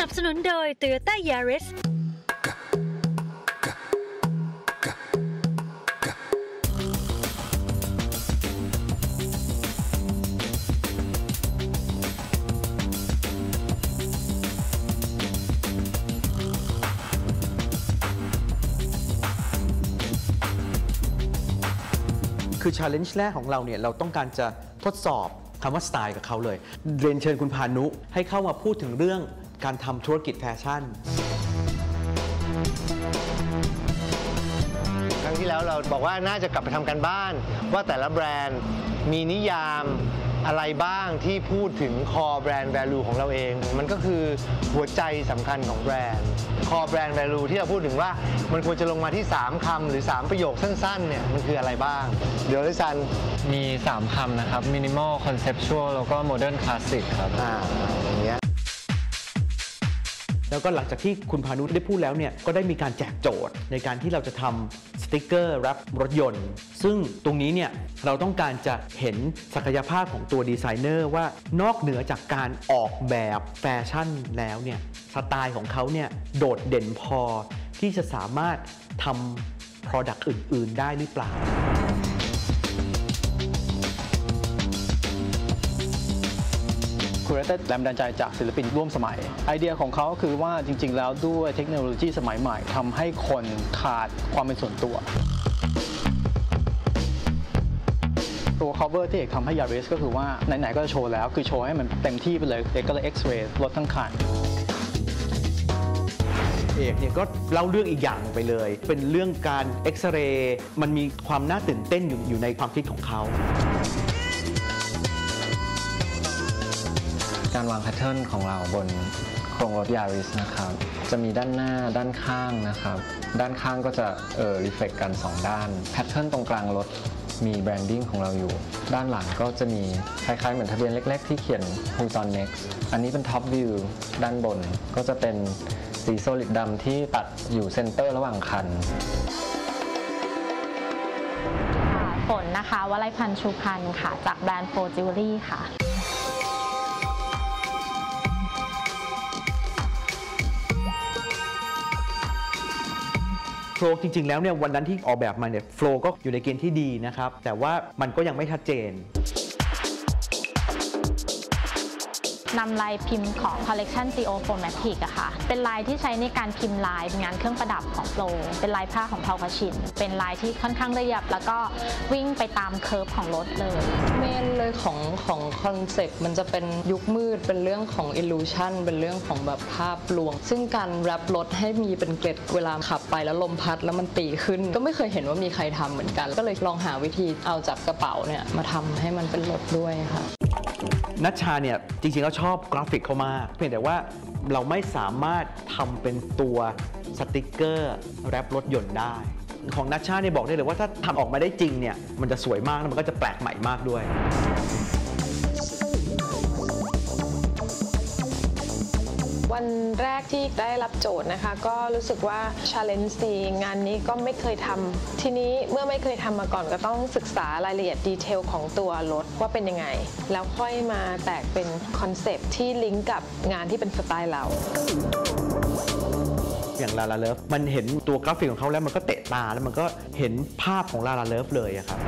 นับสนุนโดย Toyota Yaris คือ challenge แรกของเราเนี่ยเราต้องการจะทดสอบคำว่าสไตล์กับเขาเลย เรียนเชิญคุณพานุให้เข้ามาพูดถึงเรื่อง การทำธุรกิจแฟชั่น ครั้งที่แล้วเราบอกว่าน่าจะกลับไปทำกันบ้าน ว่าแต่ละแบรนด์มีนิยามอะไรบ้างที่พูดถึงคอแบรนด์ value ของเราเอง มันก็คือหัวใจสำคัญของแบรนด์คอแบรนด์ value ที่เราพูดถึงว่ามันควรจะลงมาที่ 3คำหรือ 3 ประโยคสั้นๆเนี่ยมันคืออะไรบ้าง เดี๋ยวลิซันมี 3คำนะครับ minimal conceptual แล้วก็ modern classic ครับอ่าอย่างเงี้ย แล้วก็หลังจากที่คุณพานุได้พูดแล้วเนี่ยก็ได้มีการแจกโจทย์ในการที่เราจะทำสติกเกอร์รับรถยนต์ ซึ่งตรงนี้เนี่ยเราต้องการจะเห็นศักยภาพของตัวดีไซเนอร์ว่านอกเหนือจากการออกแบบแฟชั่นแล้วเนี่ยสไตล์ของเขาเนี่ยโดดเด่นพอที่จะสามารถทำ Product อื่น ๆ ได้หรือเปล่า คูเรเตอร์แรงบันดาลใจจากศิลปินร่วมสมัย ไอเดียของเขาคือว่าจริง ๆ แล้วด้วยเทคโนโลยีสมัยใหม่ทำให้คนขาดความเป็นส่วนตัวตัว cover ที่เอกทำให้ Yaris ก็คือว่าไหน ๆ ก็จะโชว์แล้ว คือโชว์ให้มันเต็มที่ไปเลย เอกก็เลย X-ray รถทั้งคันเอกเนี่ยก็เล่าเรื่องอีกอย่างไปเลย เป็นเรื่องการเอ็กซเรย์มันมีความน่าตื่นเต้นอยู่อยู่ในความคิดของเขา การวางแพทเทิร์นของเราบนโครงรถ Yaris นะครับ จะมีด้านหน้าด้านข้างนะครับ ด้านข้างก็จะเอ่อรีเฟกกัน 2 ด้าน แพทเทิร์นตรงกลางรถมีแบรนดิ้งของเราอยู่ ด้านหลังก็จะมีคล้ายๆ เหมือนทะเบียนเล็ก ๆ ที่เขียน h o z o n Next อันนี้เป็นท็อปวิวด้านบนก็จะเป็นสีโซลิดดำที่ตัดอยู่เซนเตอร์ระหว่างคันค่ะฝนนะคะวลัยพันธ์ชูพันธ์ค่ะ จากแบรนด์โฟจิวเวลรี่ค่ะ โฟล์จริง ๆ แล้วเนี่ยวันนั้นที่ออกแบบมาเนี่ยโฟล์ก็อยู่ในเกณฑ์ที่ดีนะครับ แต่ว่ามันก็ยังไม่ชัดเจน นำลายพิมพ์ของ Collection CO Formatic อะค่ะ เป็นลายที่ใช้ในการพิมพ์ลายเป็นงานเครื่องประดับของโฟลเป็นลายผ้าของเทาคาชิน เป็นลายที่ค่อนข้างเรียบ แล้วก็วิ่งไปตามเคิร์ฟของรถเลย เมนเลยของของคอนเซปต์มันจะเป็นยุคมืด เป็นเรื่องของ illusion เป็นเรื่องของแบบภาพลวง ซึ่งการแรปรถให้มีเป็นเกล็ดเวลาขับไปแล้วลมพัดแล้วมันตีขึ้น ก็ไม่เคยเห็นว่ามีใครทำเหมือนกัน ก็เลยลองหาวิธีเอาจากกระเป๋าเนี่ยมาทำให้มันเป็นรถด้วยค่ะนัชชาเนี่ยจริงๆแล้วชอบกราฟิกเขามาก เพียงแต่ว่าเราไม่สามารถทำเป็นตัวสติกเกอร์แรปรถยนต์ได้ ของนัชชาเนี่ยบอกได้เลยว่าถ้าทำออกมาได้จริงเนี่ยมันจะสวยมากแล้วมันก็จะแปลกใหม่มากด้วย วันแรกที่ได้รับโจทย์นะคะ ก็รู้สึกว่า challenge ดีงานนี้ก็ไม่เคยทำทีนี้เมื่อไม่เคยทำมาก่อนก็ต้องศึกษารายละเอียดดีเทลของตัวรถว่าเป็นยังไง แล้วค่อยมาแตกเป็นคอนเซปต์ที่ลิงก์กับงานที่เป็นสไตล์เราอย่างลาลาเลิฟมันเห็นตัวกราฟิกของเขาแล้วมันก็เตะตาแล้วมันก็เห็นภาพของลาลาเลิฟเลยอะครับ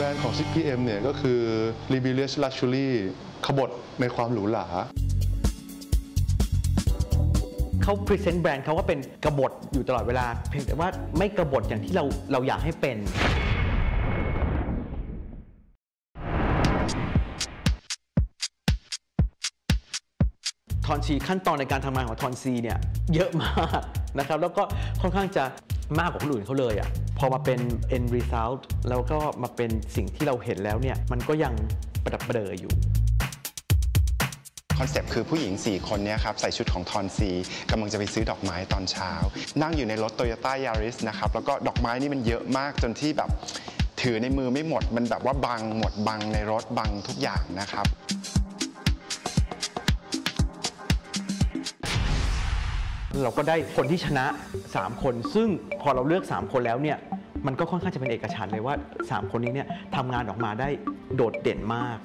แบรนด์ของ 6PM เนี่ยก็คือ Rebellious Luxury ขบฏในความหรูหราเขาพรีเซนต์แบรนด์เขาว่าเป็นกบฏอยู่ตลอดเวลา เพียงแต่ว่าไม่กบฏอย่างที่เราเราอยากให้เป็นทอนซีขั้นตอนในการทำงานของทอนซีเนี่ยเยอะมากนะครับแล้วก็ค่อนข้างจะมากกว่าคนอื่นเขาเลยอะ่ะ พอมาเป็น end result แล้วก็มาเป็นสิ่งที่เราเห็นแล้วเนี่ย มันก็ยังประดับประเดออยู่คอนเซปต์คือผู้หญิง 4 คนเนี้ครับใส่ชุดของทอนซีกำลังจะไปซื้อดอกไม้ตอนเช้า นั่งอยู่ในรถ Toyota Yaris นะครับแล้วก็ดอกไม้นี่มันเยอะมากจนที่แบบถือในมือไม่หมด มันแบบว่าบังหมดบังในรถบังทุกอย่างนะครับ เราก็ได้คนที่ชนะ 3 คน ซึ่งพอเราเลือก 3 คนแล้วเนี่ยมันก็ค่อนข้างจะเป็นเอกฉันท์เลยว่า 3 คนนี้เนี่ยทำงานออกมาได้โดดเด่นมาก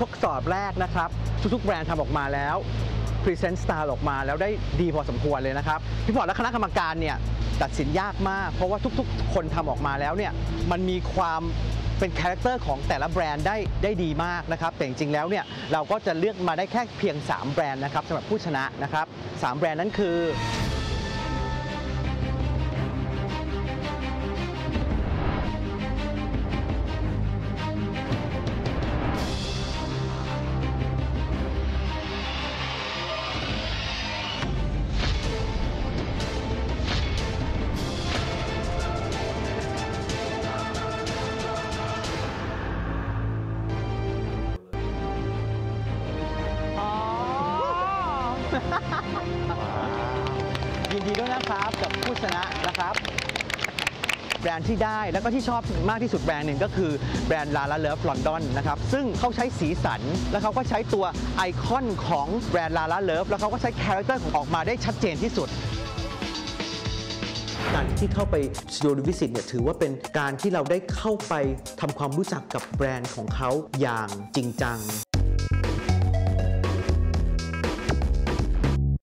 ทดสอบแรกนะครับ ทุกๆแบรนด์ทำออกมาแล้วพรีเซนต์สไตล์ออกมาแล้วได้ดีพอสมควรเลยนะครับ พี่พอร์ตและคณะกรรมการเนี่ยตัดสินยากมาก เพราะว่าทุกๆ คนทำออกมาแล้วเนี่ยมันมีความเป็นคาแรคเตอร์ของแต่ละแบรนด์ได้ได้ดีมากนะครับ แต่จริงๆแล้วเนี่ยเราก็จะเลือกมาได้แค่เพียง 3 แบรนด์นะครับสำหรับผู้ชนะนะครับสามแบรนด์นั้นคือ ยินดีด้วยนะครับกับผู้ชนะนะครับ แบรนด์ที่ได้แล้วก็ที่ชอบมากที่สุดแบรนด์หนึ่งก็คือแบรนด์ Lala Love London นะครับ ซึ่งเขาใช้สีสัน แล้วเขาก็ใช้ตัวไอคอนของแบรนด์ Lala Love แล้วเขาก็ใช้คาแรคเตอร์ของออกมาได้ชัดเจนที่สุดการที่เข้าไปสตูดิโอวิสิตเนี่ยถือว่าเป็นการที่เราได้เข้าไปทำความรู้จักกับแบรนด์ของเขาอย่างจริงจัง